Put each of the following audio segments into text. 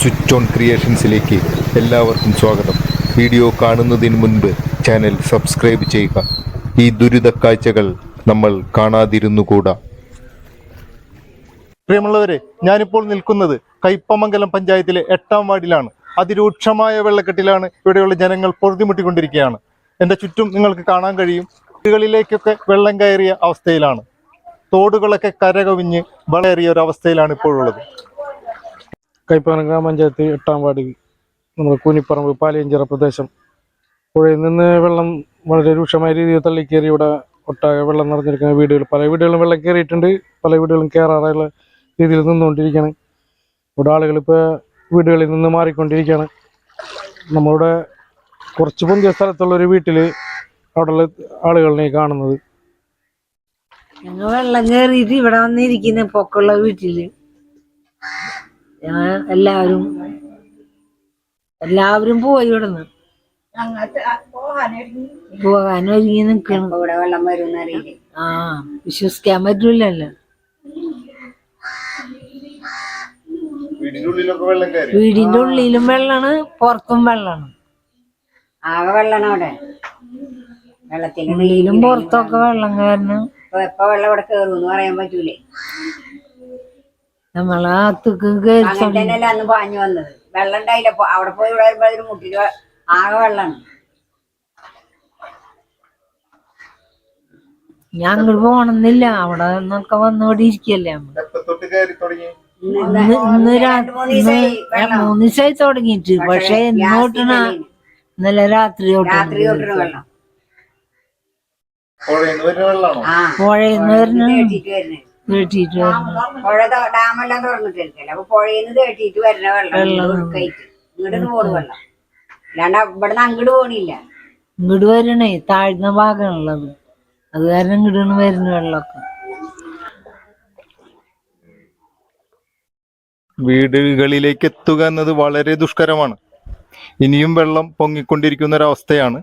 Switch on ക്രിയേഷൻസിലേക്ക് എല്ലാവർക്കും സ്വാഗതം. Video കാണുന്നതിന് മുൻപ് ചാനൽ സബ്സ്ക്രൈബ് ചെയ്യുക. ഈ ദുരിത കാഴ്ചകൾ നമ്മൾ കാണാതിരുന്നുകൂടാ. പ്രിയമുള്ളവരെ ഞാനിപ്പോൾ നിൽക്കുന്നത് കൈപ്പമംഗലം പഞ്ചായത്തിലെ എട്ടാം വാർഡിലാണ്. അതിരൂക്ഷമായ വെള്ളക്കെട്ടിലാണ് ഇവിടെയുള്ള ജനങ്ങൾ പൊറുതിമുട്ടിക്കൊണ്ടിരിക്കുകയാണ്. എന്റെ ചുറ്റും നിങ്ങൾക്ക് കാണാൻ കഴിയും വീടുകളിലേക്കൊക്കെ വെള്ളം കയറിയ അവസ്ഥയിലാണ്. തോടുകളൊക്കെ കരകവിഞ്ഞ് വളരെയേറിയ ഒരു അവസ്ഥയിലാണ് ഇപ്പോഴുള്ളത്. കൈപ്പാനം ഗ്രാമപഞ്ചായത്ത് എട്ടാം വാർഡ് നമ്മുടെ കൂനിപ്പറമ്പ് പാലിയഞ്ചിറ പ്രദേശം. പുഴയിൽ നിന്ന് വെള്ളം വളരെ രൂക്ഷമായ രീതിയിൽ തള്ളിക്കേറി ഇവിടെ ഒട്ടാകെ വെള്ളം നിറഞ്ഞിരിക്കുന്ന വീടുകൾ. പല വീടുകളും വെള്ളം കയറിയിട്ടുണ്ട് പല വീടുകളും കയറാറുള്ള രീതിയിൽ നിന്നുകൊണ്ടിരിക്കുകയാണ്. ഇവിടെ ആളുകൾ ഇപ്പോൾ വീടുകളിൽ നിന്ന് മാറിക്കൊണ്ടിരിക്കുകയാണ്. നമ്മളുടെ കുറച്ച് പൊന്തിയ സ്ഥലത്തുള്ള ഒരു വീട്ടിൽ അവിടെയുള്ള ആളുകളിനെ കാണുന്നത്. ഞങ്ങൾ വെള്ളം കയറിയിട്ട് ഇവിടെ വന്നിരിക്കുന്ന പൊക്കുള്ള വീട്ടിൽ ഞങ്ങൾ എല്ലാവരും. എല്ലാവരും പോയി ഇവിടുന്ന്. പോകാൻ ഒരുങ്ങി. നിക്കണം. ഇവിടെ വെള്ളം വരും അറിയില്ലേ? ആ വിശ്വസിക്കാൻ പറ്റൂലല്ലോ. വീടിന്റെ ഉള്ളിലൊക്കെ വെള്ളം കയറി. വീടിന്റെ ഉള്ളിലും വെള്ളാണ് പുറത്തും വെള്ളാണ്. ആകെ വെള്ളാണ് അവിടെ. വെള്ളത്തിന്റെ ഉള്ളിലും പുറത്തൊക്കെ വെള്ളം കാരണം ഇപ്പൊ വെള്ളം ഇവിടെ കേറും പറയാൻ പറ്റൂലേ? നമ്മളെ അങ്ങനെ തന്നെയല്ല അന്ന് പാഞ്ഞു വന്നത്. വെള്ളം ഉണ്ടായില്ല. അവിടെ പോയി ഇവിടെ വരുമ്പോ മുട്ടിൽ ആകെ വെള്ളമാണ്. ഞാൻ അങ്ങോട്ട് പോണെന്നില്ല അവിടെ നിന്നൊക്കെ വന്ന് ഇവിടെ ഇരിക്കല്ലേ നമ്മൾ. എപ്പോ തൊട്ട് കയറി തുടങ്ങി? ഇന്ന് ഇന്ന് ഇന്ന് രാ- രണ്ട് മൂന്ന് ദിവസമായി തുടങ്ങിട്ട് വെള്ളം. മൂന്ന് ദിവസമായി തുടങ്ങിയിട്ട്. പക്ഷെ ഇന്ന് ഗ്യാസ് തൊട്ടണ തീർന്നില്ല. ഇന്നലെ രാത്രി രാത്രി തൊട്ടാണ് തൊട്ടിന് വെള്ളം. പുഴയിൽ വരുന്ന വെള്ളമാണോ? ആ. പുഴയിന്ന് വരുന്ന വരുന്നത്. പുഴ ഡാമെല്ലാം തുറന്നിട്ടിരിക്കല്ലേ? അപ്പൊ വരുന്ന വെള്ളം. ഒഴുക്കായിട്ട്. ഇങ്ങോട്ട് പോണു വെള്ളം. അല്ലാണ്ട് ഇവിടുന്ന് അങ്ങോട്ട് പോണില്ല. ഇങ്ങോട്ട് വരണേ താഴ്ന്ന ഭാഗമുള്ളത് അത് കാരണം ഇങ്ങോട്ടാണ് വരുന്ന വെള്ളമൊക്കെ. വീടുകളിലേക്ക് എത്തുക എന്നത് വളരെ ദുഷ്കരമാണ്. ഇനിയും വെള്ളം പൊങ്ങിക്കൊണ്ടിരിക്കുന്ന ഒരവസ്ഥയാണ്.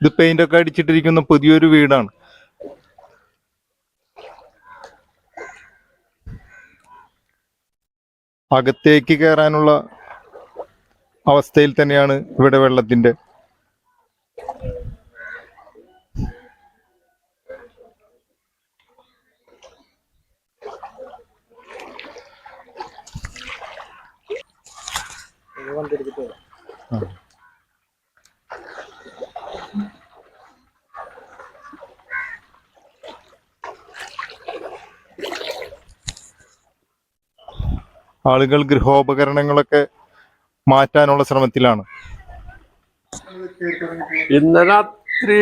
ഇത് പെയിന്റ് ഒക്കെ അടിച്ചിട്ടിരിക്കുന്ന പുതിയൊരു വീടാണ്. അകത്തേക്ക് കയറാനുള്ള അവസ്ഥയിൽ തന്നെയാണ് ഇവിടെ വെള്ളത്തിന്റെ. ആളുകൾ ഗൃഹോപകരണങ്ങളൊക്കെ മാറ്റാനുള്ള ശ്രമത്തിലാണ്. ഇന്ന് രാത്രി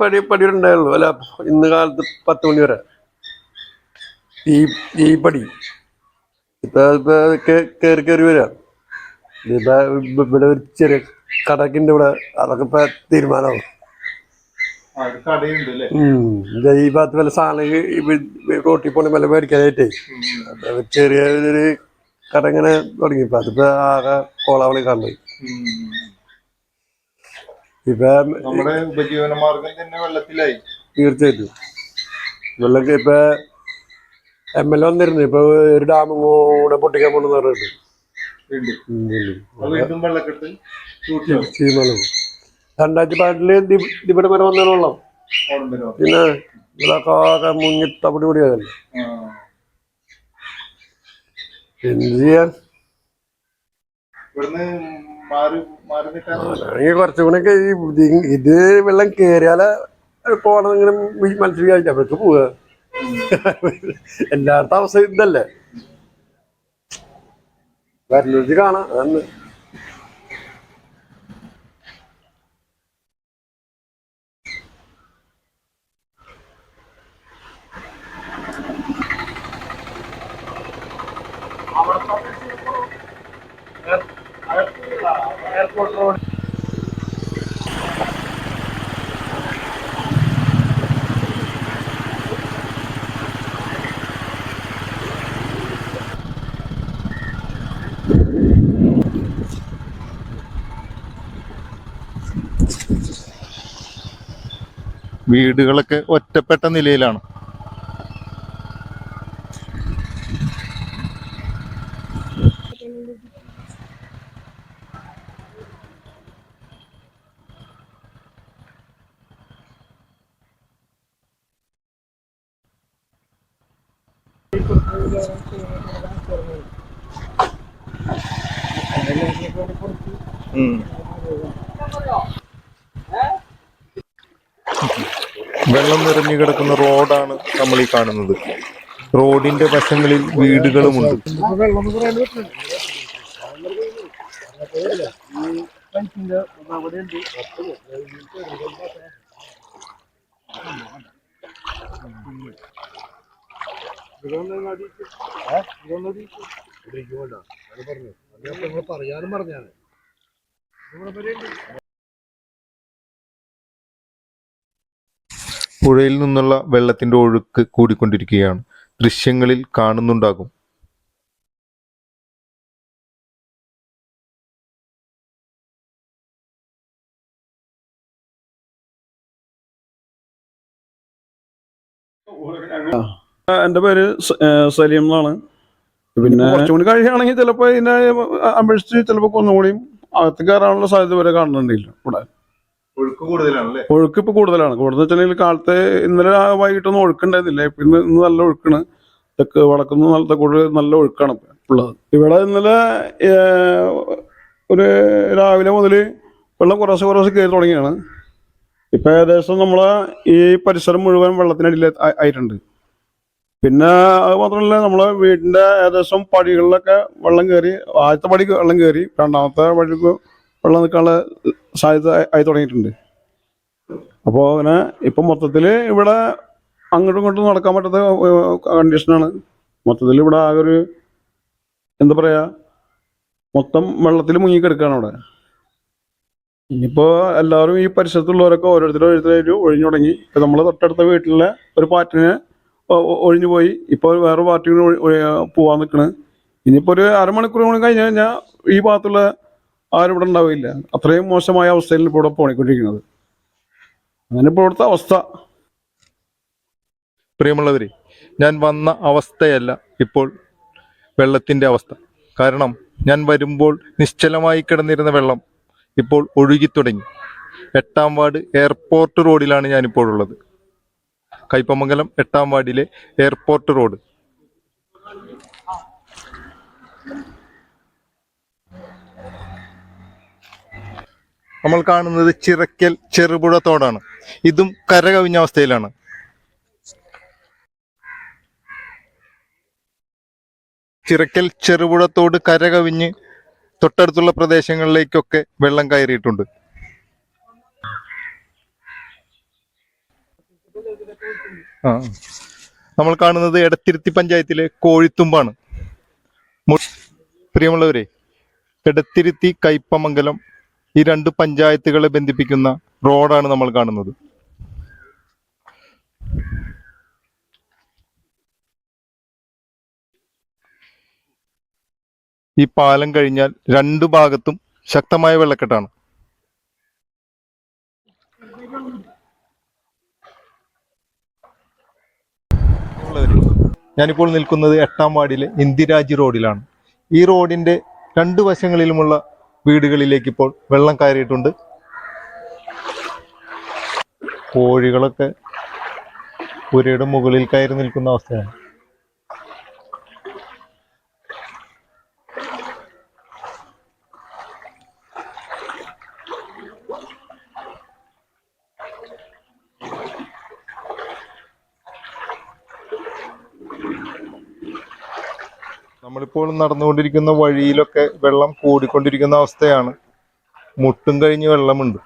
പടി പടി ഉണ്ടായുള്ളൂ അല്ല ഇന്ന് കാലത്ത് പത്ത് മണി വരെ. ഈ ഈ പടി. ഇപ്പൊ ഇപ്പൊ കയറി കേറി വരാം. ഇപ്പൊ ഇവിടെ ഒരു ചെറിയ കടക്കിന്റെ ഇവിടെ. അതൊക്കെ ഇപ്പൊ തീരുമാനമാവും. ഈ ഭാഗത്ത് വല്ല സാധനം റോട്ടിൽ പോണ വല്ല മേടിക്കാനായിട്ടേ. ചെറിയ ഒരു കട ഇങ്ങനെ തുടങ്ങി. ഇപ്പൊ അതിപ്പോ ആകെ കോളാവളി കണ്ടു ഇപ്പൊ നമ്മുടെ ഉപജീവന മാർഗം തന്നെ വെള്ളത്തിലായി. തീർച്ചയായിട്ടും. വെള്ളം ഇപ്പൊ എം എൽ എ വന്നിരുന്നു. ഇപ്പൊ ഒരു ഡാമും കൂടെ പൊട്ടിക്കാൻ പോണെന്ന് പറഞ്ഞിട്ട്. രണ്ടായിരത്തി പതിനെട്ടിൽ ദിപടി ഇവിടെ വരെ വന്ന വെള്ളം. പിന്നെ ഇവിടെ ആകെ മുങ്ങി തപ്പടി പൊടിയാകല്ലേ എന്ത് ചെയ്യാൻ? ആണെങ്കിൽ കൂടെ ഈ ഇത് ഇത് വെള്ളം കേറിയാലെ പോകണം ഇങ്ങനെ മനസ്സിൽ വിചാരിച്ചു അവർക്ക് പോവുക എല്ലായിടത്തും അവസ്ഥ ഇതല്ലേ? വരുന്നത് കാണാം. അതന്നെ വീടുകളൊക്കെ ഒറ്റപ്പെട്ട നിലയിലാണ്. വെള്ളം നിറഞ്ഞു കിടക്കുന്ന റോഡാണ് നമ്മൾ ഈ കാണുന്നത്. റോഡിന്റെ വശങ്ങളിൽ വീടുകളുമുണ്ട്. പുഴയിൽ നിന്നുള്ള വെള്ളത്തിന്റെ ഒഴുക്ക് കൂടിക്കൊണ്ടിരിക്കുകയാണ്. ദൃശ്യങ്ങളിൽ കാണുന്നുണ്ടാകും എന്റെ പേര് സലീം എന്നാണ്. പിന്നെ കുറച്ചുകൂടി കഴിയുകയാണെങ്കിൽ ചിലപ്പോ ഇതിനെ അപേക്ഷിച്ച് ചിലപ്പോ ഒന്നുകൂടിയും അകത്ത് കയറാനുള്ള സാധ്യത വരെ കാണുന്നുണ്ടില്ല ഇവിടെ. ഒഴുക്ക് ഇപ്പൊ കൂടുതലാണ്. കൂടുതൽ വെച്ചിട്ടുണ്ടെങ്കിൽ കാലത്തെ ഇന്നലെ വൈകിട്ടൊന്നും ഒഴുക്കുണ്ടായിരുന്നില്ല. ഇപ്പൊ ഇന്ന് ഇന്ന് നല്ല ഒഴുക്കാണ്. തെക്ക് വടക്കുന്ന നല്ല കൂടുതൽ നല്ല ഒഴുക്കാണ് ഉള്ളത്. ഇവിടെ ഇന്നലെ ഒരു രാവിലെ മുതൽ വെള്ളം കുറേശ്ശെ കുറേശ്ശെ കയറി തുടങ്ങിയാണ്. ഇപ്പൊ ഏകദേശം നമ്മളെ ഈ പരിസരം മുഴുവൻ വെള്ളത്തിനടിയിൽ ആയിട്ടുണ്ട്. പിന്നെ അത് മാത്രമല്ല നമ്മളെ വീടിന്റെ ഏകദേശം പടികളിലൊക്കെ വെള്ളം കയറി ആദ്യത്തെ പടി വെള്ളം കയറി രണ്ടാമത്തെ വഴിക്ക് വെള്ളം നിൽക്കാനുള്ള സാധ്യത ആയി- തുടങ്ങിയിട്ടുണ്ട്. അപ്പോൾ അങ്ങനെ ഇപ്പം മൊത്തത്തിൽ ഇവിടെ അങ്ങോട്ടും ഇങ്ങോട്ടും നടക്കാൻ പറ്റാത്ത കണ്ടീഷനാണ്. മൊത്തത്തിൽ ഇവിടെ ആകെ ഒരു എന്താ പറയാ മൊത്തം വെള്ളത്തിൽ മുങ്ങിക്കിടക്കുകയാണ് അവിടെ. ഇനിയിപ്പോൾ എല്ലാവരും ഈ പരിസരത്തുള്ളവരൊക്കെ ഓരോരുത്തരും ഓരോരുത്തരും ഒഴിഞ്ഞു തുടങ്ങി. ഇപ്പം നമ്മൾ തൊട്ടടുത്ത വീട്ടിലെ ഒരു ഒ- ഒഴിഞ്ഞു പോയി. ഇപ്പോൾ വേറെ പാർട്ടി കൂടി ഒഴി- ഒഴി- പോവാൻ നിൽക്കണ് ഇനിയിപ്പോൾ ഒരു അരമണിക്കൂർ കൂടി കഴിഞ്ഞ് കഴിഞ്ഞാൽ ഈ ഭാഗത്തുള്ള ആരും ഇവിടെ ഉണ്ടാവില്ല. അത്രയും മോശമായ അവസ്ഥയിൽ ഇപ്പോൾ ഇവിടെ പോണിക്കൊണ്ടിരിക്കുന്നത്. അങ്ങനെ ഇപ്പോൾ ഇവിടുത്തെ അവസ്ഥ. പ്രിയമുള്ളവരെ ഞാൻ വന്ന അവസ്ഥയല്ല ഇപ്പോൾ വെള്ളത്തിന്റെ അവസ്ഥ. കാരണം ഞാൻ വരുമ്പോൾ നിശ്ചലമായി കിടന്നിരുന്ന വെള്ളം ഇപ്പോൾ ഒഴുകി തുടങ്ങി. എട്ടാം വാർഡ് എയർപോർട്ട് റോഡിലാണ് ഞാനിപ്പോൾ ഉള്ളത് കയ്പമംഗലം എട്ടാം വാർഡിലെ എയർപോർട്ട് റോഡ്. നമ്മൾ കാണുന്നത് ചിറക്കൽ ചെറുപുഴ തോടാണ്. ഇതും കരകവിഞ്ഞ അവസ്ഥയിലാണ്. ചിറക്കൽ ചെറുപുഴത്തോട് കരകവിഞ്ഞ് തൊട്ടടുത്തുള്ള പ്രദേശങ്ങളിലേക്കൊക്കെ വെള്ളം കയറിയിട്ടുണ്ട്. നമ്മൾ കാണുന്നത് എടത്തിരുത്തി പഞ്ചായത്തിലെ കോഴിത്തുമ്പാണ്. പ്രിയമുള്ളവരെ എടത്തിരുത്തി കയ്പമംഗലം ഈ രണ്ട് പഞ്ചായത്തുകളെ ബന്ധിപ്പിക്കുന്ന റോഡാണ് നമ്മൾ കാണുന്നത്. ഈ പാലം കഴിഞ്ഞാൽ രണ്ടു ഭാഗത്തും ശക്തമായ വെള്ളക്കെട്ടാണ്. ഞാനിപ്പോൾ നിൽക്കുന്നത് എട്ടാം വാർഡിലെ ഇന്ദിരാജി റോഡിലാണ്. ഈ റോഡിന്റെ രണ്ട് വശങ്ങളിലുമുള്ള വീടുകളിലേക്ക് ഇപ്പോൾ വെള്ളം കയറിയിട്ടുണ്ട്. കോഴികളൊക്കെ പുരയുടെ മുകളിൽ കയറി നിൽക്കുന്ന അവസ്ഥയാണ്. നമ്മളിപ്പോൾ നടന്നുകൊണ്ടിരിക്കുന്ന വഴിയിലൊക്കെ വെള്ളം കൂടിക്കൊണ്ടിരിക്കുന്ന അവസ്ഥയാണ്. മുട്ടും കഴിഞ്ഞ് വെള്ളമുണ്ട്.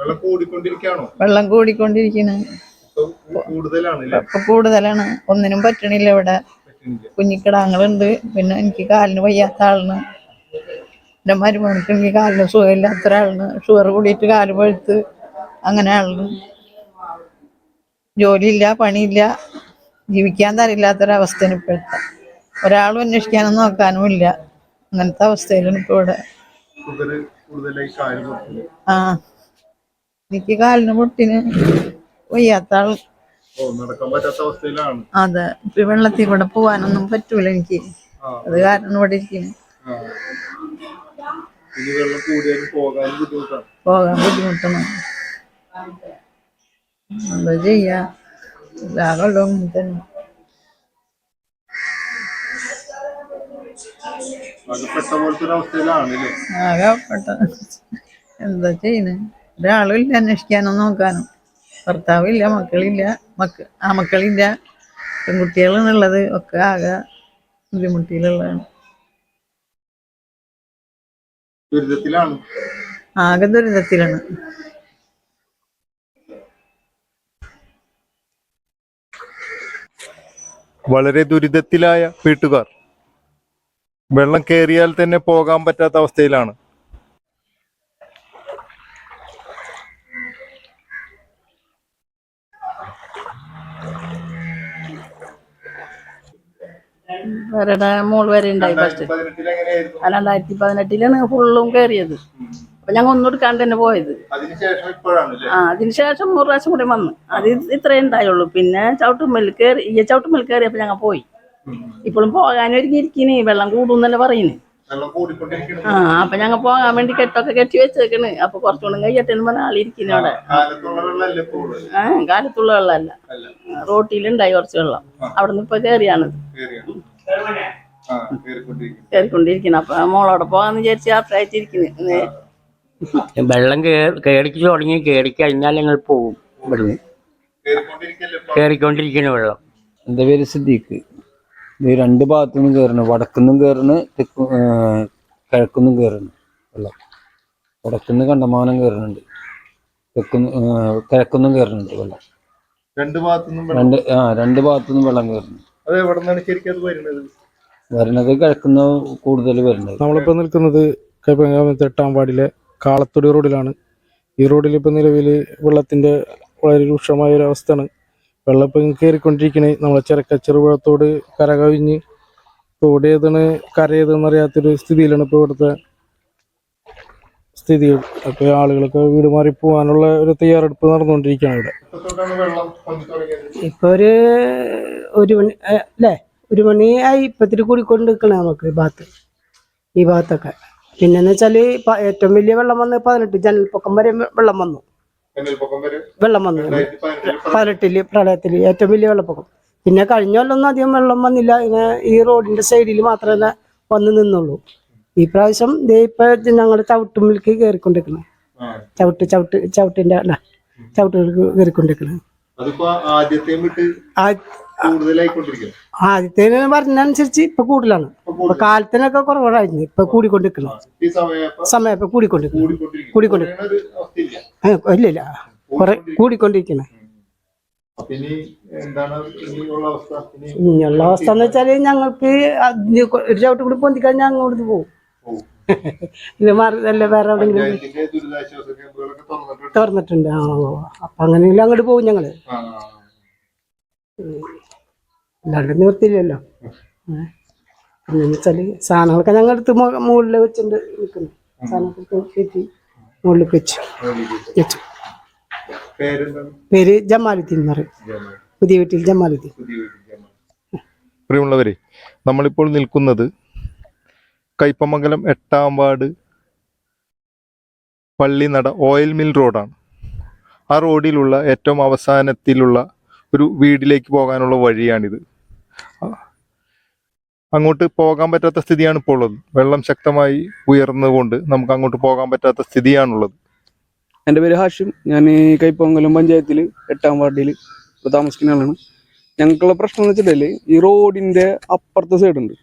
വെള്ളം കൂടിക്കൊണ്ടിരിക്കുകയാണോ? വെള്ളം കൂടിക്കൊണ്ടിരിക്കുന്നു. കൂടുതലാണ്. ഒന്നിനും പറ്റണില്ല ഇവിടെ. കുഞ്ഞിക്കിടാങ്ങളുണ്ട് പിന്നെ എനിക്ക് കാലിന് വയ്യാത്ത ആളിന് എന്റെ മരുമകൾക്ക് കാലിന് സുഖമില്ലാത്ത ഒരാളിന് ഷുഗർ കൂടിയിട്ട് കാൽ പഴുത്ത് അങ്ങനെ ആളാണ്. ജോലിയില്ല പണിയില്ല. ജീവിക്കാൻ തരില്ലാത്തൊരവസ്ഥയാണ് ഇപ്പോഴത്തെ. ഒരാളും അന്വേഷിക്കാനും നോക്കാനും ഇല്ല അങ്ങനത്തെ അവസ്ഥയിലാണ് ഇപ്പോൾ ഇവിടെ. ആ. എനിക്ക് കാലിന് മുട്ടിന് വയ്യാത്ത ആൾ അതെ. വെള്ളത്തിൽ കൂടെ പോവാനൊന്നും പറ്റൂല എനിക്ക്. അത് കാരണം ഇവിടെ ഇരിക്കുന്നു. പോകാൻ ബുദ്ധിമുട്ടാണ്. എന്താ ചെയ്യാ? അങ്ങനെ തന്നെ. അകപ്പെട്ട പോലത്തെ ഒരു അവസ്ഥയിലാണ് അല്ലേ? ആകെ പെട്ട. എന്താ ചെയ്യുന്നത് ഒരാളും ഇല്ല അന്വേഷിക്കാനോ നോക്കാനോ. ഭർത്താവില്ല മക്കളില്ല മക്ക ആ മക്കളില്ല. പെൺകുട്ടികളെന്നുള്ളത് ഒക്കെ ആകെ ബുദ്ധിമുട്ടിയിലുള്ളതാണ് ദുരിതത്തിലാണ്. ആകെ ദുരിതത്തിലാണ്. വളരെ ദുരിതത്തിലായ വീട്ടുകാർ. വെള്ളം കയറിയാൽ തന്നെ പോകാൻ പറ്റാത്ത അവസ്ഥയിലാണ്. വരുടെ മോൾ വരെ ഉണ്ടായി ഫസ്റ്റ് രണ്ടായിരത്തി പതിനെട്ടിലാണ് ഫുള്ളും കയറിയത് അപ്പൊ ഞങ്ങൾ ഒന്നും എടുക്കാണ്ട് തന്നെ പോയത്. ആ അതിനുശേഷം ഒരു പ്രാവശ്യം കൂടി വന്ന്. അത് ഇത്രേ ഉണ്ടായുള്ളൂ. പിന്നെ ചവിട്ടുമ്മൽ കയറി ഈ ചവിട്ടുമ്മൽ കയറിയപ്പോ ഞങ്ങൾ പോയി. ഇപ്പോഴും പോകാൻ ഒരുങ്ങിയിരിക്കണ് വെള്ളം കൂടുന്നല്ലേ പറയുന്നു ആ അപ്പൊ ഞങ്ങൾ പോകാൻ വേണ്ടി കെട്ടൊക്കെ കെട്ടി വെച്ചേക്കണ്. അപ്പൊ കുറച്ചുകൂടെ കയ്യട്ടെന്ന് പറഞ്ഞ ആളിരിക്കുന്നു അവിടെ. ആ കാലത്തുള്ള വെള്ളമല്ല. അല്ല. റോട്ടിലുണ്ടായി കുറച്ച് വെള്ളം. അവിടെ നിന്ന് ഇപ്പൊ കയറിയാണിത് കയറിക്കൊണ്ടിരിക്കണം അപ്പൊ മോളോടെ പോകാന്ന് വിചാരിച്ച് യാത്രയായിട്ടിരിക്കുന്നു. വെള്ളം കേടിച്ചു തുടങ്ങി കേടി കഴിഞ്ഞാൽ ഞങ്ങൾ പോകും ഇവിടുന്ന്. കേറിക്കൊണ്ടിരിക്കുന്നു? വെള്ളം. എന്റെ പേര് സിദ്ദീഖ്? ഇത് രണ്ട് ഭാഗത്തു നിന്നും കേറണ് വടക്കുന്നും കേറണ് തെക്ക് കിഴക്കുന്നും കേറണ് വെള്ളം. വടക്കുന്ന് കണ്ടമാനം കയറുന്നുണ്ട്. തെക്കുന്ന് കിഴക്കുന്നും കയറുന്നുണ്ട് വെള്ളം. രണ്ട് ഭാഗത്തുനിന്നും രണ്ട് ആ രണ്ട് ഭാഗത്തു നിന്നും വെള്ളം കയറുന്നു. അത് എവിടെ നിന്നാണ് ശരിക്കും അത് വരുന്നത്. കിഴക്കുന്ന കൂടുതൽ വരുന്നത്. നമ്മളിപ്പോൾ നിൽക്കുന്നത് കൈപ്പങ്ങാമത്തെ എട്ടാം വാർഡിലെ കാളത്തൊടി റോഡിലാണ്. ഈ റോഡിൽ ഇപ്പോൾ നിലവിൽ വെള്ളത്തിന്റെ വളരെ രൂക്ഷമായ ഒരു അവസ്ഥയാണ്. വെള്ളം ഇപ്പം കയറിക്കൊണ്ടിരിക്കണേ. നമ്മളെ ചെറുക്ക കരകവിഞ്ഞ് തോട് ഏതാണ് കര സ്ഥിതിയിലാണ് ഇപ്പോൾ ഇവിടുത്തെ സ്ഥിതി അപ്പോൾ ആളുകളൊക്കെ വീട് മാറി പോകാനുള്ള ഒരു തയ്യാറെടുപ്പ് നടന്നുകൊണ്ടിരിക്കുകയാണ് ഇവിടെ. എത്രത്തോട്ടാണ് വെള്ളം പൊന്തി തുടങ്ങിയത്? ഇപ്പൊ ഒരു ഒരു മണി അല്ലേ? ഒരു മണിയായി ഇപ്പത്തിരി കൂടിക്കൊണ്ട് നിൽക്കണേ നമുക്ക് ഈ ഭാഗത്ത്. ഈ ഭാഗത്തൊക്കെ. പിന്നെന്ന് വെച്ചാൽ ഏറ്റവും വലിയ വെള്ളം വന്ന് പതിനെട്ട് ജനൽപ്പൊക്കം വരെ വെള്ളം വന്നു. വെള്ളം വന്നു. പതിനെട്ടിൽ പ്രളയത്തിൽ ഏറ്റവും വലിയ വെള്ളപ്പൊക്കം. പിന്നെ കഴിഞ്ഞ കൊല്ലൊന്നും അധികം വെള്ളം വന്നില്ല. ഇങ്ങനെ ഈ റോഡിന്റെ സൈഡിൽ മാത്രമേ വന്ന് നിന്നുള്ളൂ. ഈ പ്രാവശ്യം ഇപ്പൊ ഞങ്ങൾ ചവിട്ടുമ്പിലേക്ക് കയറിക്കൊണ്ടിരിക്കണം. ചവിട്ട് ചവിട്ട് ചവിട്ടിന്റെ അല്ല ചവിട്ടുകൾക്ക് കയറിക്കൊണ്ടിരിക്കണം ആദ്യത്തെ പറഞ്ഞനുസരിച്ച് ഇപ്പൊ കൂടുതലാണ്. ഇപ്പൊ കാലത്തിനൊക്കെ കുറവായിരുന്നു ഇപ്പൊ കൂടിക്കൊണ്ടിരിക്കണം. സമയം ഇപ്പൊ കൂടിക്കൊണ്ടിരിക്കണം. കൂടിക്കൊണ്ടിരിക്കണം. ഇല്ലില്ല ഇല്ല ഇല്ല കുറെ കൂടിക്കൊണ്ടിരിക്കണം. ഇനിയുള്ള അവസ്ഥ? എന്ന് വെച്ചാൽ ഞങ്ങൾക്ക് ഒരു ചവിട്ട് കൂടി പൊന്തിക്കാൻ ഞങ്ങൾ പോകും. ഇത് അല്ല വേറെ എവിടെയെങ്കിലും തുറന്നിട്ടുണ്ട്. ആ. അപ്പൊ അങ്ങനെയെങ്കിലും അങ്ങോട്ട് പോകും ഞങ്ങൾ. അല്ലാണ്ട് നിവർത്തിയില്ലല്ലോ ഏ. പിന്നെന്ന് വെച്ചാൽ സാധനങ്ങളൊക്കെ ഞങ്ങൾ എടുത്ത് മുകളിൽ വെച്ചിട്ടുണ്ട് നിൽക്കുന്നു സാധനങ്ങളൊക്കെ കയറ്റി മുകളിൽ വെച്ചു. വെച്ചു. പേര് ജമാലുദ്ദീൻ എന്ന് പറയും. പുതിയ വീട്ടിൽ ജമാലുദ്ദീൻ. പ്രിയമുള്ളവരെ നമ്മളിപ്പോൾ നിൽക്കുന്നത് കയ്പമംഗലം എട്ടാം വാർഡ് പള്ളിനട ഓയിൽ മിൽ റോഡാണ്. ആ റോഡിലുള്ള ഏറ്റവും അവസാനത്തിലുള്ള ഒരു വീട്ടിലേക്ക് പോകാനുള്ള വഴിയാണിത്. അങ്ങോട്ട് പോകാൻ പറ്റാത്ത സ്ഥിതിയാണ് ഇപ്പോൾ ഉള്ളത്. വെള്ളം ശക്തമായി ഉയർന്നുകൊണ്ട് നമുക്ക് അങ്ങോട്ട് പോകാൻ പറ്റാത്ത സ്ഥിതിയാണുള്ളത്. എന്റെ പേര് ഹാഷിം. ഞാൻ കൈപ്പൊങ്കലം പഞ്ചായത്തിൽ എട്ടാം വാർഡിൽ താമസിക്കുന്ന ആളാണ്. ഞങ്ങൾക്കുള്ള പ്രശ്നം എന്ന് വെച്ചിട്ടുണ്ടെങ്കിൽ ഈ റോഡിന്റെ അപ്പുറത്തെ സൈഡുണ്ട്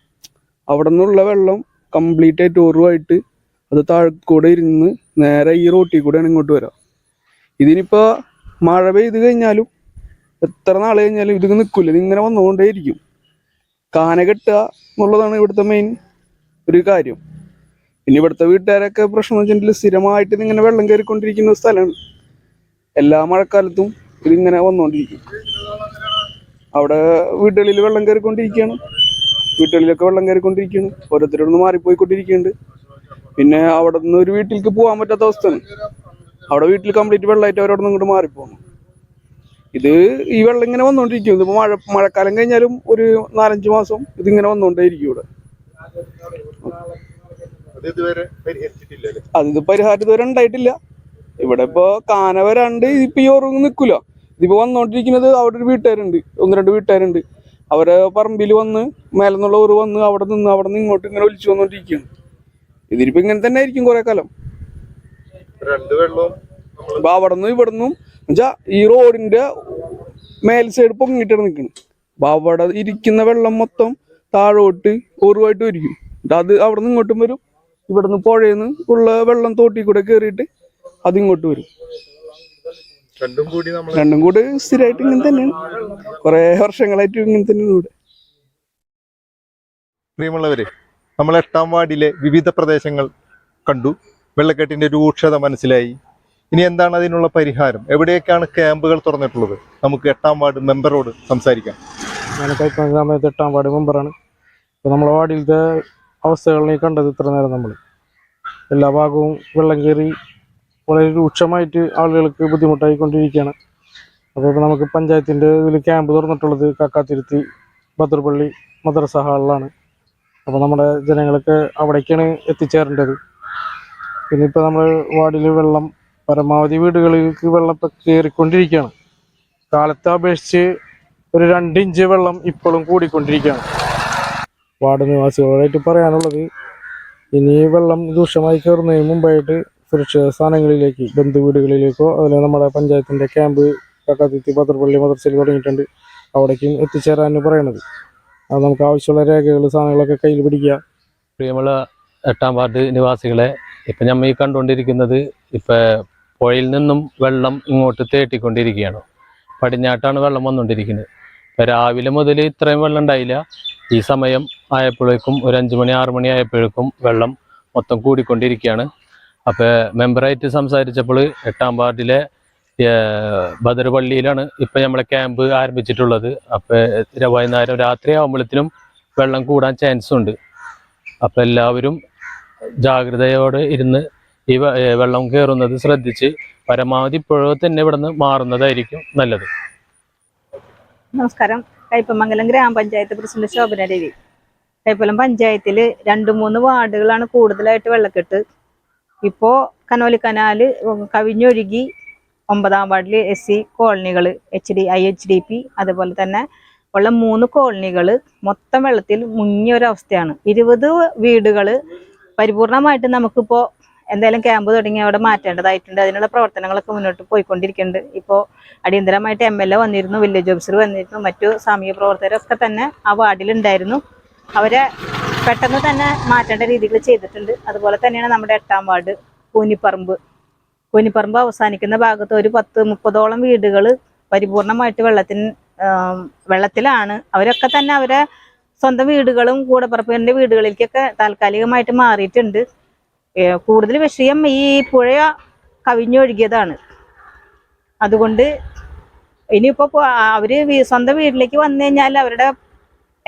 അവിടെ നിന്നുള്ള വെള്ളം കംപ്ലീറ്റ് ആയിട്ട് ഓറുമായിട്ട് അത് താഴെക്കൂടെ ഇരുന്ന് നേരെ ഈ റോട്ടിൽ കൂടെയാണ് ഇങ്ങോട്ട് വരാം. ഇതിനിപ്പോൾ മഴ പെയ്ത് കഴിഞ്ഞാലും എത്ര നാൾ കഴിഞ്ഞാലും ഇതിങ്ങ് നിൽക്കില്ല ഇതിങ്ങനെ വന്നുകൊണ്ടേയിരിക്കും കാന കെട്ടുക എന്നുള്ളതാണ് ഇവിടുത്തെ മെയിൻ ഒരു കാര്യം. ഇനി ഇവിടുത്തെ വീട്ടുകാരൊക്കെ പ്രശ്നം വെച്ചിട്ടുണ്ടെങ്കിൽ സ്ഥിരമായിട്ട് ഇതിങ്ങനെ വെള്ളം കയറിക്കൊണ്ടിരിക്കുന്ന സ്ഥലമാണ്. എല്ലാ മഴക്കാലത്തും ഇതിങ്ങനെ വന്നുകൊണ്ടിരിക്കും. അവിടെ വീടുകളിൽ വെള്ളം കയറിക്കൊണ്ടിരിക്കുകയാണ്. വീട്ടുകളിലൊക്കെ വെള്ളം കയറിക്കൊണ്ടിരിക്കുകയാണ് ഓരോരുത്തരോടൊന്ന് മാറിപ്പോയിക്കൊണ്ടിരിക്കുന്നുണ്ട്. പിന്നെ അവിടെ നിന്ന് ഒരു വീട്ടിലേക്ക് പോകാൻ പറ്റാത്ത അവസ്ഥയാണ് അവിടെ വീട്ടിൽ കംപ്ലീറ്റ് വെള്ളമായിട്ട് അവരവിടെ നിന്ന് ഇങ്ങോട്ട് മാറിപ്പോകണം ഇത് ഈ വെള്ളം ഇങ്ങനെ വന്നുകൊണ്ടിരിക്കും ഇതിപ്പോൾ മഴ മഴക്കാലം കഴിഞ്ഞാലും ഒരു നാലഞ്ച് മാസം ഇതിങ്ങനെ വന്നുകൊണ്ടേയിരിക്കും ഇവിടെ. അതിത് പരിഹാരം ഇതുവരെ ഉണ്ടായിട്ടില്ല. ഇവിടെ ഇപ്പൊ കാന വരാണ്ട് ഇപ്പൊ ഈ ഓർമ്മ നിൽക്കില്ല ഇതിപ്പോ വന്നോണ്ടിരിക്കുന്നത് അവിടെ ഒരു വീട്ടുകാരുണ്ട്. ഒന്ന് രണ്ട് വീട്ടുകാരുണ്ട്. അവരെ പറമ്പിൽ വന്ന് മേലെന്നുള്ള ഒരു വന്ന് അവിടെ നിന്ന് അവിടെ നിന്ന് ഇങ്ങോട്ട് ഇങ്ങനെ ഒലിച്ചു വന്നോണ്ടിരിക്കുകയാണ്. ഇതിരിപ്പോ ഇങ്ങനെ തന്നെ ആയിരിക്കും കുറെ കാലം. അപ്പൊ അവിടെ നിന്ന് ഇവിടെ നിന്നും എന്നുവെച്ചാ ഈ റോഡിന്റെ മേൽ സൈഡ് പൊങ്ങിട്ടാണ് നിൽക്കുന്നത് അപ്പൊ അവിടെ ഇരിക്കുന്ന വെള്ളം മൊത്തം താഴോട്ട് ഓർവായിട്ട് വരിക്കും അത് അവിടെ നിന്ന് ഇങ്ങോട്ടും വരും. ഇവിടെ നിന്ന് പുഴയിൽ നിന്ന് ഉള്ള വെള്ളം തോട്ടി കൂടെ കയറിയിട്ട് അതിങ്ങോട്ട് വരും. രണ്ടും കൂടി നമ്മൾ രണ്ടും കൂടെ സ്ഥിരമായിട്ട് ഇങ്ങനെ തന്നെയാണ്. കുറെ വർഷങ്ങളായിട്ട് ഇങ്ങനെ തന്നെയാണ് ഇവിടെ. പ്രിയമുള്ളവരെ നമ്മൾ എട്ടാം വാർഡിലെ വിവിധ പ്രദേശങ്ങൾ കണ്ടു. വെള്ളക്കെട്ടിന്റെ രൂക്ഷത മനസ്സിലായി. ഇനി എന്താണ് അതിനുള്ള പരിഹാരം? എവിടെയൊക്കെയാണ് ക്യാമ്പുകൾ തുറന്നിട്ടുള്ളത്? നമുക്ക് എട്ടാം വാർഡ് മെമ്പറോട് സംസാരിക്കാം. ഞാൻ ഗ്രാമത്തെ എട്ടാം വാർഡ് മെമ്പറാണ്. നമ്മളെ വാർഡിലത്തെ അവസ്ഥകളാണ് ഈ കണ്ടത് ഇത്ര നേരം നമ്മൾ എല്ലാ ഭാഗവും വെള്ളം കയറി വളരെ രൂക്ഷമായിട്ട് ആളുകൾക്ക് ബുദ്ധിമുട്ടായിക്കൊണ്ടിരിക്കുകയാണ്. അപ്പോൾ ഇപ്പോൾ നമുക്ക് പഞ്ചായത്തിന്റെ ഇതിൽ ക്യാമ്പ് തുറന്നിട്ടുള്ളത് കാക്കാത്തിരുത്തി ബദർപള്ളി മദ്രസ ഹാളിലാണ്. അപ്പോൾ നമ്മുടെ ജനങ്ങളൊക്കെ അവിടേക്കാണ് എത്തിച്ചേരേണ്ടത്. പിന്നെ ഇപ്പോൾ നമ്മൾ വാർഡിൽ വെള്ളം പരമാവധി വീടുകളിലേക്ക് വെള്ളം ഇപ്പം കയറിക്കൊണ്ടിരിക്കുകയാണ് കാലത്തെ അപേക്ഷിച്ച് ഒരു രണ്ട് ഇഞ്ച് വെള്ളം ഇപ്പോഴും കൂടിക്കൊണ്ടിരിക്കുകയാണ്. വാർഡ് നിവാസികളായിട്ട് പറയാനുള്ളത് ഇനി വെള്ളം രൂക്ഷമായി കയറുന്നതിന് മുമ്പായിട്ട് സുരക്ഷിത സ്ഥാനങ്ങളിലേക്ക് ബന്ധു വീടുകളിലേക്കോ അതുപോലെ നമ്മുടെ പഞ്ചായത്തിന്റെ ക്യാമ്പ് കക്കാത്തിത്തി ഭദ്രപ്പള്ളി മദർസയിൽ തുടങ്ങിയിട്ടുണ്ട്. അവിടേക്കും എത്തിച്ചേരാൻ പറയണത്. അത് നമുക്ക് ആവശ്യമുള്ള രേഖകൾ സാധനങ്ങളൊക്കെ കയ്യിൽ പിടിക്കുക. പ്രിയമുള്ള എട്ടാം വാർഡ് നിവാസികളെ ഇപ്പം നമ്മൾ ഈ കണ്ടുകൊണ്ടിരിക്കുന്നത് ഇപ്പം പുഴയിൽ നിന്നും വെള്ളം ഇങ്ങോട്ട് തേട്ടിക്കൊണ്ടിരിക്കുകയാണ്. പടിഞ്ഞാട്ടാണ് വെള്ളം വന്നുകൊണ്ടിരിക്കുന്നത്. ഇപ്പം രാവിലെ മുതൽ ഇത്രയും വെള്ളം ഉണ്ടായില്ല. ഈ സമയം ആയപ്പോഴേക്കും ഒരു അഞ്ച് മണി ആറ് മണി ആയപ്പോഴേക്കും വെള്ളം മൊത്തം കൂടിക്കൊണ്ടിരിക്കുകയാണ്. അപ്പോൾ മെമ്പറായിട്ട് സംസാരിച്ചപ്പോൾ എട്ടാം വാർഡിലെ ബദർപള്ളിയിലാണ് ഇപ്പം നമ്മളെ ക്യാമ്പ് ആരംഭിച്ചിട്ടുള്ളത്. അപ്പോൾ വൈകുന്നേരം രാത്രി ആകുമ്പോഴത്തേനും വെള്ളം കൂടാൻ ചാൻസ് ഉണ്ട്. അപ്പം എല്ലാവരും ജാഗ്രതയോടെ ഇരുന്ന് ഈ വെള്ളം കയറുന്നത് ശ്രദ്ധിച്ച് പരമാവധി ഇപ്പോഴോ തന്നെ ഇവിടെ നിന്ന് മാറുന്നതായിരിക്കും നല്ലത്. നമസ്കാരം. കൈപ്പമംഗലം ഗ്രാമപഞ്ചായത്ത് പ്രസിഡന്റ് ശോഭന രവി. കൈപ്പലം പഞ്ചായത്തിൽ രണ്ട് മൂന്ന് വാർഡുകളാണ് കൂടുതലായിട്ട് വെള്ളക്കെട്ട്. ഇപ്പോൾ കനോലി കനാല് കവിഞ്ഞൊഴുകി ഒമ്പതാം വാർഡിൽ എസ് സി കോളനികൾ H D I H D P അതുപോലെ തന്നെ ഉള്ള മൂന്ന് കോളനികൾ മൊത്തം വെള്ളത്തിൽ മുങ്ങിയ ഒരവസ്ഥയാണ് ഇരുപത് വീടുകൾ പരിപൂർണമായിട്ട് നമുക്കിപ്പോൾ എന്തായാലും ക്യാമ്പ് തുടങ്ങി അവിടെ മാറ്റേണ്ടതായിട്ടുണ്ട്. അതിനുള്ള പ്രവർത്തനങ്ങളൊക്കെ മുന്നോട്ട് പോയിക്കൊണ്ടിരിക്കുന്നുണ്ട്. ഇപ്പോൾ അടിയന്തരമായിട്ട് എം എൽ എ വന്നിരുന്നു വില്ലേജ് ഓഫീസർ വന്നിരുന്നു മറ്റു സാമൂഹ്യ പ്രവർത്തകരൊക്കെ തന്നെ ആ വാർഡിലുണ്ടായിരുന്നു. അവരെ പെട്ടെന്ന് തന്നെ മാറ്റേണ്ട രീതികൾ ചെയ്തിട്ടുണ്ട്. അതുപോലെ തന്നെയാണ് നമ്മുടെ എട്ടാം വാർഡ് കൂനിപ്പറമ്പ്. കൂനിപ്പറമ്പ് അവസാനിക്കുന്ന ഭാഗത്ത് ഒരു പത്ത് മുപ്പതോളം വീടുകൾ പരിപൂർണമായിട്ട് വെള്ളത്തിന് വെള്ളത്തിലാണ്. അവരൊക്കെ തന്നെ അവരെ സ്വന്തം വീടുകളും കൂടപ്പറപ്പിന്റെ വീടുകളിലേക്കൊക്കെ താൽക്കാലികമായിട്ട് മാറിയിട്ടുണ്ട്. കൂടുതൽ വിഷയം ഈ പുഴ കവിഞ്ഞൊഴുകിയതാണ്. അതുകൊണ്ട് ഇനിയിപ്പോൾ അവർ വീ- സ്വന്തം വീട്ടിലേക്ക് വന്നു കഴിഞ്ഞാൽ അവരുടെ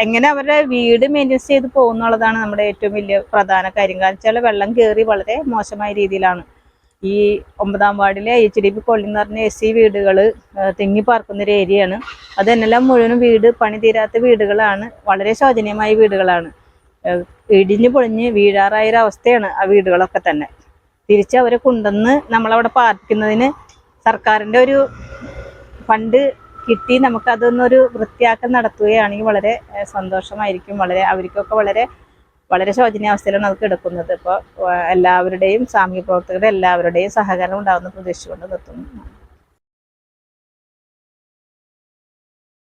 എങ്ങനെ അവരുടെ വീട് മെയിന്റെയിൻസ് ചെയ്ത് പോകുന്നുള്ളതാണ് നമ്മുടെ ഏറ്റവും വലിയ പ്രധാന കാര്യം. കാരണം വെച്ചാൽ വെള്ളം കയറി വളരെ മോശമായ രീതിയിലാണ്. ഈ ഒമ്പതാം വാർഡിലെ എച്ച് ഡി പി കൊള്ളി എന്ന് പറഞ്ഞ എസ് സി വീടുകൾ തിങ്ങി പാർക്കുന്ന ഒരു ഏരിയയാണ് അതെന്നെല്ലാം മുഴുവനും വീട് പണി തീരാത്ത വീടുകളാണ്. വളരെ ശോചനീയമായ വീടുകളാണ്. ഇടിഞ്ഞു പൊളിഞ്ഞ് വീഴാറായ ഒരു അവസ്ഥയാണ് ആ വീടുകളൊക്കെ തന്നെ. തിരിച്ച് അവരെ കൊണ്ടുവന്ന് നമ്മളവിടെ പാർപ്പിക്കുന്നതിന് സർക്കാരിന്റെ ഒരു ഫണ്ട് കിട്ടി നമുക്ക് അതൊന്നൊരു വൃത്തിയാക്കം നടത്തുകയാണെങ്കിൽ വളരെ സന്തോഷമായിരിക്കും. വളരെ അവർക്കൊക്കെ വളരെ വളരെ ശോചനീയാവസ്ഥയിലാണ് അത് കിടക്കുന്നത് ഇപ്പോൾ എല്ലാവരുടെയും സാമൂഹ്യ പ്രവർത്തകരുടെ എല്ലാവരുടെയും സഹകരണം ഉണ്ടാകുന്ന പ്രതീക്ഷിച്ചുകൊണ്ട് നിർത്തുന്നു.